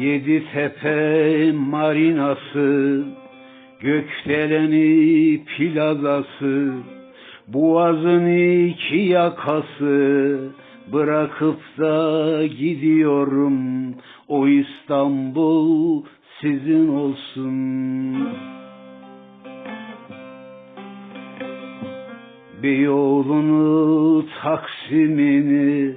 Yedi tepe marinası, gökdeleni plazası, boğazın iki yakası, bırakıp da gidiyorum, o İstanbul sizin olsun. Beyoğlu'nu, Taksim'ini,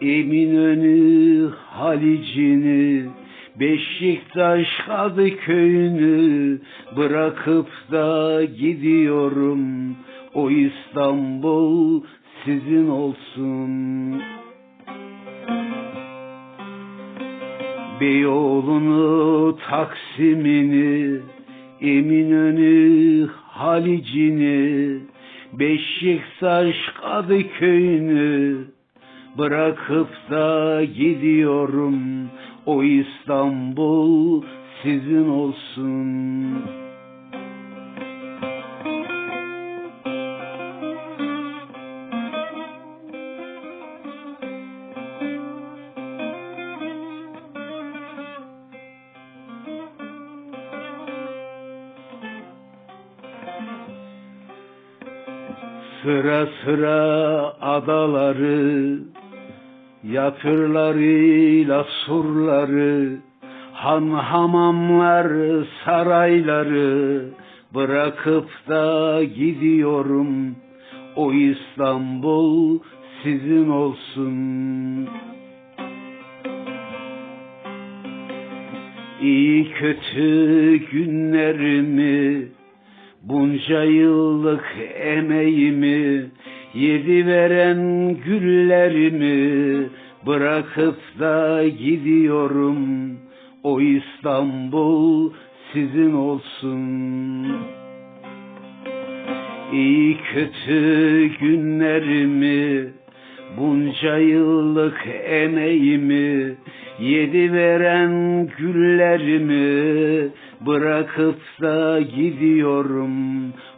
Eminönü, Halicini, Beşiktaş Kadıköy'ünü bırakıp da gidiyorum. O İstanbul sizin olsun. Beyoğlu'nu, Taksim'ini, Eminönü, Halicini, Beşiktaş Kadıköy'ünü bırakıp da gidiyorum. O İstanbul sizin olsun. Sıra sıra adaları, yatırlarıyla surları, han hamamlar sarayları bırakıp da gidiyorum. O İstanbul sizin olsun. İyi kötü günlerimi Bunca yıllık emeğimi yedi veren güllerimi bırakıp da gidiyorum. O İstanbul sizin olsun. İyi kötü günlerimi bunca yıllık emeğimi yedi veren güllerimi bırakıp da gidiyorum.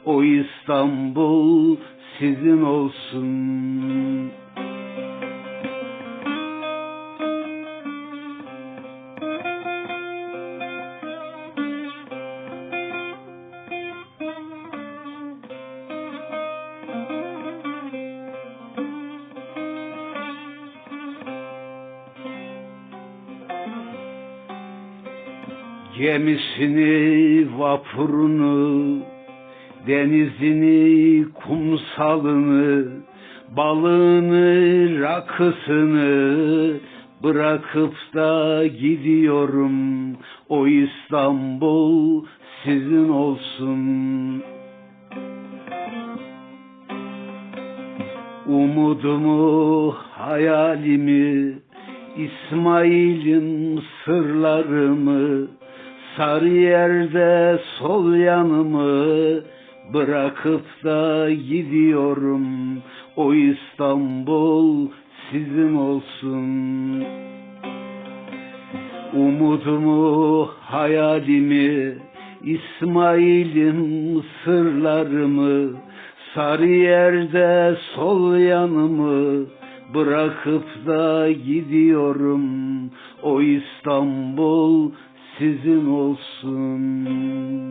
O İstanbul sizin olsun. Gemisini, vapurunu, denizini, kumsalını, balığını, rakısını bırakıp da gidiyorum. O İstanbul sizin olsun. Umudumu, hayalimi, İsmail'im sırlarımı, sarı yerde sol yanımı bırakıp da gidiyorum. O İstanbul sizin olsun. Umudumu, hayalimi, İsmail'im sırlarımı, sarı yerde sol yanımı bırakıp da gidiyorum. O İstanbul sizin olsun.